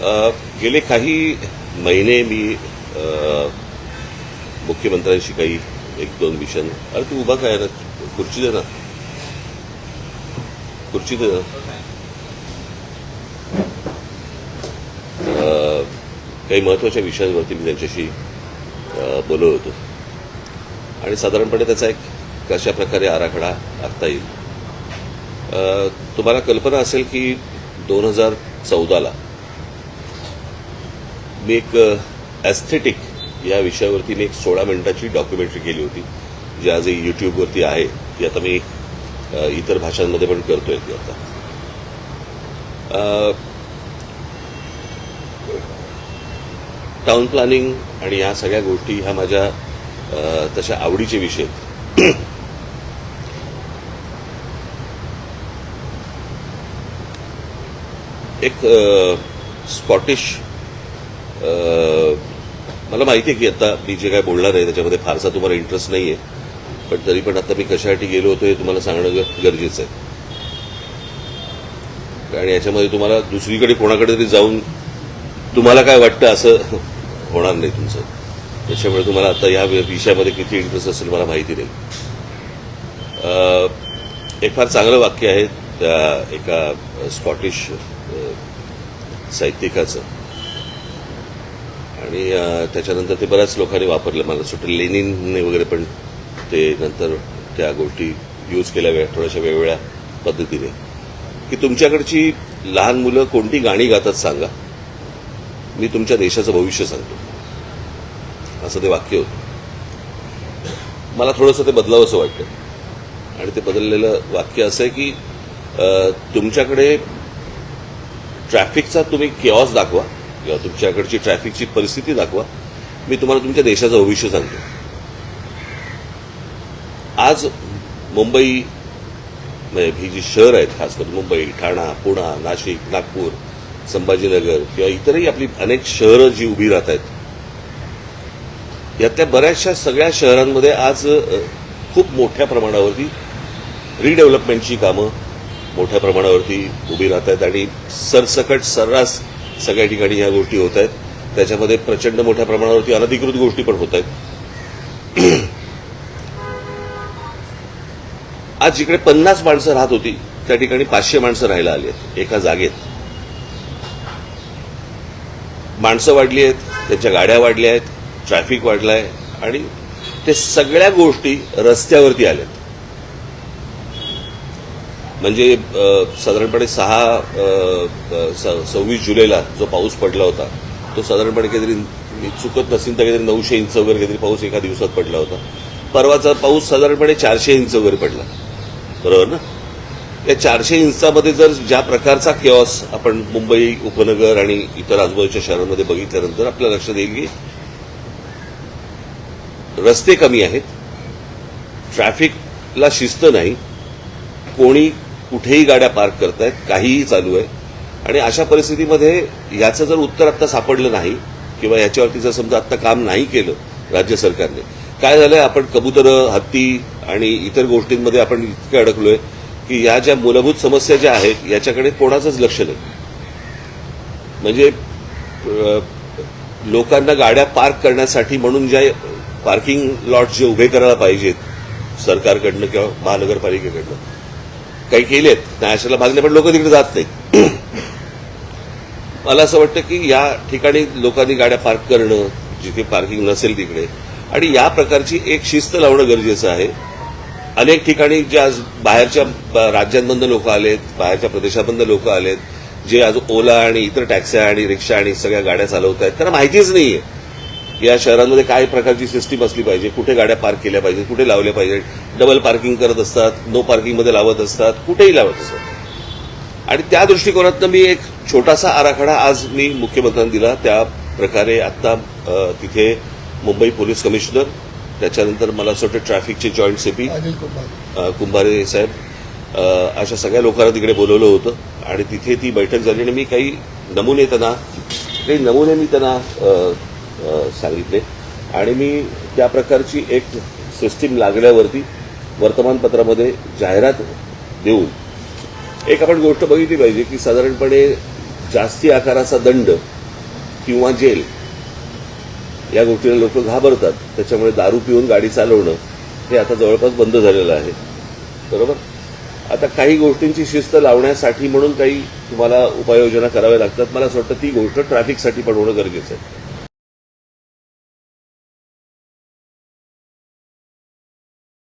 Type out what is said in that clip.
गेले काही महिने मी मुख्यमंत्र्यांशी काही एक दोन विषय अरे तू उभा काय ना खुर्ची दे ना. खुर्ची दे ना. काही महत्त्वाच्या विषयांवरती मी त्यांच्याशी बोललो बोलत होतो. आणि साधारणपणे त्याचा एक कशा प्रकारे आराखडा आखता येईल. तुम्हाला कल्पना असेल की दोन हजार चौदाला मी एक ॲस्थेटिक या विषयावरती मी एक सोळा मिनिटाची डॉक्युमेंटरी केली होती जी आजही यूट्यूबवरती आहे ती आता मी इतर भाषांमध्ये पण करतोय ती आता. टाऊन टाउन प्लॅनिंग आणि या सगळ्या गोष्टी ह्या माझ्या तशा आवडीचे विषय आहेत. एक स्कॉटिश मला माहिती आहे की आता मी जे काय बोलणार आहे त्याच्यामध्ये फारसा तुम्हाला इंटरेस्ट नाही आहे पण तरी पण आता मी कशासाठी गेलो होतो हे तुम्हाला सांगणं ग- गरजेचं आहे. कारण याच्यामध्ये तुम्हाला दुसरीकडे कोणाकडे तरी जाऊन तुम्हाला काय वाटतं असं होणार नाही तुमचं. त्याच्यामुळे तुम्हाला आता या विषयामध्ये किती इंटरेस्ट असेल मला माहिती नाही. एक फार चांगलं वाक्य आहे त्या एका स्कॉटिश साहित्यिकाचं. आणि त्याच्यानंतर ते बऱ्याच लोकांनी वापरलं. मला असं वाटतं लेनिनने वगैरे पण ते नंतर त्या गोष्टी यूज केल्या वे- थोड्याशा वेगवेगळ्या पद्धतीने. की तुमच्याकडची लहान मुलं कोणती गाणी गातात सांगा? मी तुमच्या देशाचं भविष्य सांगतो. असं ते वाक्य होतं. मला थोडंसं ते बदलावं असं वाटतं. आणि ते बदललेलं वाक्य असं आहे की तुमच्याकडे ट्रॅफिकचा तुम्ही केऑस दाखवा. किंवा तुमच्याकडची ट्रॅफिकची परिस्थिती दाखवा. मी तुम्हाला तुमच्या देशाचं भविष्य सांगतो. आज मुंबई म्हणजे ही जी शहर आहेत खास करून मुंबई ठाणा पुणा नाशिक नागपूर संभाजीनगर किंवा इतरही आपली अनेक शहरं जी उभी राहत आहेत यातल्या बऱ्याचशा सगळ्या शहरांमध्ये आज खूप मोठ्या प्रमाणावरती रिडेव्हलपमेंटची कामं मोठ्या प्रमाणावरती उभी राहत आहेत आणि सरसकट सर्रास सगळ्या ठिकाणी ह्या गोष्टी होत आहेत. त्याच्यामध्ये प्रचंड मोठ्या प्रमाणावरती अनधिकृत गोष्टी पण होत आहेत. आज जिकडे पन्नास माणसं राहत होती त्या ठिकाणी पाचशे माणसं राहायला आली आहेत एका जागेत. माणसं वाढली आहेत त्यांच्या गाड्या वाढल्या आहेत ट्रॅफिक वाढलाय आणि ते सगळ्या गोष्टी रस्त्यावरती आल्यात. म्हणजे साधारणपणे सहा सव्वीस जुलैला जो पाऊस पडला होता तो साधारणपणे काहीतरी मी चुकत नसेल तर काहीतरी नऊशे इंच वगैरे काहीतरी पाऊस एका दिवसात पडला होता. परवाचा पाऊस साधारणपणे चारशे इंच वगैरे पडला. बरोबर ना? या चारशे इंचामध्ये जर ज्या प्रकारचा केऑस आपण मुंबई उपनगर आणि इतर आजूबाजूच्या शहरांमध्ये बघितल्यानंतर आपल्या लक्षात येईल की रस्ते कमी आहेत ट्रॅफिकला शिस्त नाही कोणी कुठेही गाड्या पार्क करतायत काहीही चालू आहे. आणि अशा परिस्थितीमध्ये याचं जर उत्तर आत्ता सापडलं नाही किंवा याच्यावरती जर समजा आत्ता काम नाही केलं राज्य सरकारने काय झालंय? आपण कबुतरं हत्ती आणि इतर गोष्टींमध्ये आपण इतके अडकलोय की या ज्या मूलभूत समस्या ज्या आहेत याच्याकडे कोणाचंच लक्ष नाही. म्हणजे लोकांना गाड्या पार्क करण्यासाठी म्हणून ज्या पार्किंग लॉट जे उभे करायला पाहिजेत सरकारकडनं किंवा महानगरपालिकेकडनं काही केलेत नाशाला भाजले पण लोक तिकडे जात नाही मला असं वाटतं की या ठिकाणी लोकांनी गाड्या पार्क करणं जिथे पार्किंग नसेल तिकडे आणि या प्रकारची एक शिस्त लावणं गरजेचं आहे. अनेक ठिकाणी जे आज बाहेरच्या राज्यांमधनं लोक आलेत बाहेरच्या प्रदेशामधनं लोक आलेत जे आज ओला आणि इतर टॅक्स्या आणि रिक्षा आणि सगळ्या गाड्या चालवत आहेत त्यांना माहितीच नाहीये. या शहरांमध्ये काय प्रकारची सिस्टीम असली पाहिजे. कुठे गाड्या पार्क केल्या पाहिजेत कुठे लावल्या पाहिजेत. डबल पार्किंग करत असतात नो पार्किंगमध्ये लावत असतात कुठेही लावत असतात. आणि त्या दृष्टिकोनातनं मी एक छोटासा आराखडा आज मी मुख्यमंत्र्यांना दिला. त्या प्रकारे आता अ, तिथे मुंबई पोलीस कमिशनर त्याच्यानंतर मला असं वाटतं ट्रॅफिकचे जॉईंट सीपी कुंभारे. साहेब अशा सगळ्या लोकांना तिकडे बोलवलं होतं. आणि तिथे ती बैठक झाली आणि मी काही नमुने त्यांना काही नमुने मी त्यांना सांगितले. आणि मी त्या प्रकारची एक सिस्टीम लागल्यावरती वर्तमानपत्रामध्ये जाहिरात देऊन एक आपण गोष्ट बघितली पाहिजे की साधारणपणे जास्ती आकाराचा दंड किंवा जेल या गोष्टीला लोक घाबरतात. त्याच्यामुळे दारू पिऊन गाडी चालवणं हे आता जवळपास बंद झालेलं आहे. बरोबर? आता काही गोष्टींची शिस्त लावण्यासाठी म्हणून काही तुम्हाला उपाययोजना कराव्या लागतात. मला असं वाटतं ती गोष्ट ट्रॅफिकसाठी पण होणं गरजेचं आहे.